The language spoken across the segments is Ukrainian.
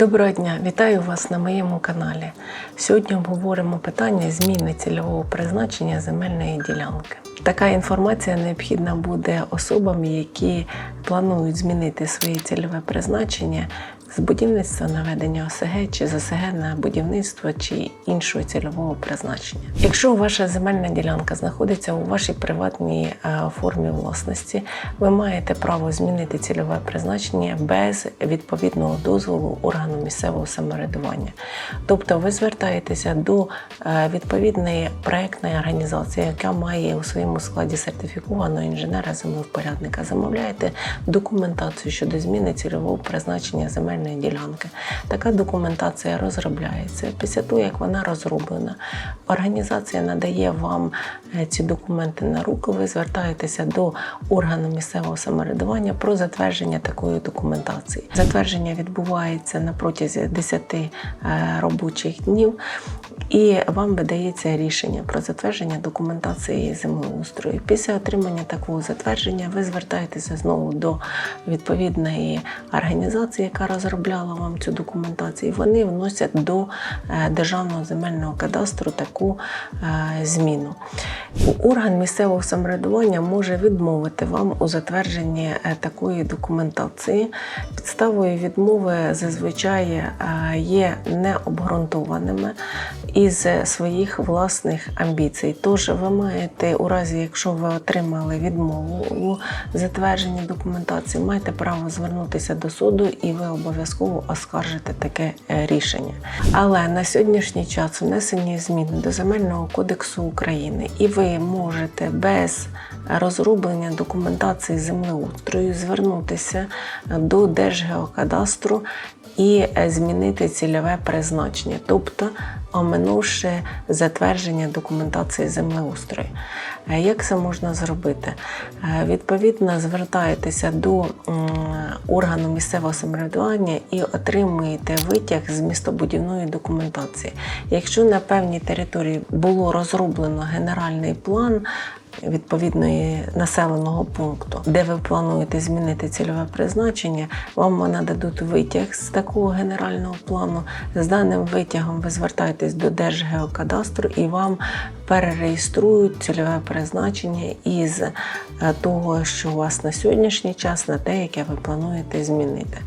Доброго дня, вітаю вас на моєму каналі. Сьогодні обговоримо питання зміни цільового призначення земельної ділянки. Така інформація необхідна буде особам, які планують змінити своє цільове призначення з будівництва на ведення ОСГ чи з ОСГ на будівництво чи іншого цільового призначення. Якщо ваша земельна ділянка знаходиться у вашій приватній е, формі власності, ви маєте право змінити цільове призначення без відповідного дозволу органу місцевого самоврядування. Тобто ви звертаєтеся до е, відповідної проектної організації, яка має у своєму складі сертифікованого інженера землевпорядника, замовляєте документацію щодо зміни цільового призначення земельної ділянки. Така документація розробляється. Після того, як вона розроблена, організація надає вам е, ці документи на руку. Ви звертаєтеся до органу місцевого самоврядування про затвердження такої документації. Затвердження відбувається на протязі 10 е, робочих днів, і вам видається рішення про затвердження документації землеустрою. Після отримання такого затвердження ви звертаєтеся знову до відповідної організації, яка розробляла вам цю документацію. Вони вносять до е, державного земельного кадастру таку е, зміну. Орган місцевого самоврядування може відмовити вам у затвердженні е, такої документації. Підставою відмови зазвичай є необґрунтованими із своїх власних амбіцій. Тож ви маєте, у разі, якщо ви отримали відмову у затвердженні документації, маєте право звернутися до суду і ви обов'язково оскаржите таке е, рішення. Але на сьогоднішній час внесені зміни до Земельного кодексу України, і ви можете без розроблення документації землеустрою звернутися до Держгеокадастру і е, змінити цільове призначення, тобто оминувши затвердження документації землеустрою. Е, Як це можна зробити? Е, Відповідно, звертаєтеся до органу місцевого самоврядування і отримуєте витяг з містобудівної документації. Якщо на певній території було розроблено генеральний план, відповідної населеного пункту, де ви плануєте змінити цільове призначення, вам нададуть витяг з такого генерального плану. З даним витягом ви звертаєтесь до Держгеокадастру і вам перереєструють цільове призначення із е, того, що у вас на сьогоднішній час, на те, яке ви плануєте змінити.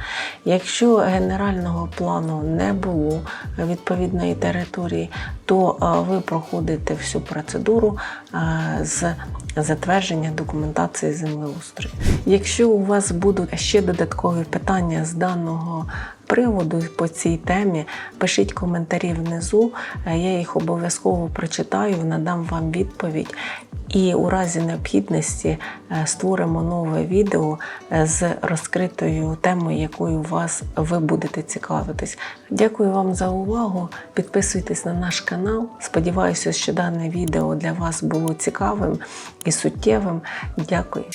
Якщо генерального плану не було відповідної території, то е, ви проходите всю процедуру е, з затвердження документації землеустрою. Якщо у вас будуть ще додаткові питання з даного приводу по цій темі, пишіть коментарі внизу. е, Я їх обов'язково прочитаю, надам вам відповідь. І у разі необхідності е, створимо нове відео е, з розкритою темою, якою вас ви будете цікавитись. Дякую вам за увагу. Підписуйтесь на наш канал. Сподіваюся, що дане відео для вас було цікавим і суттєвим. Дякую.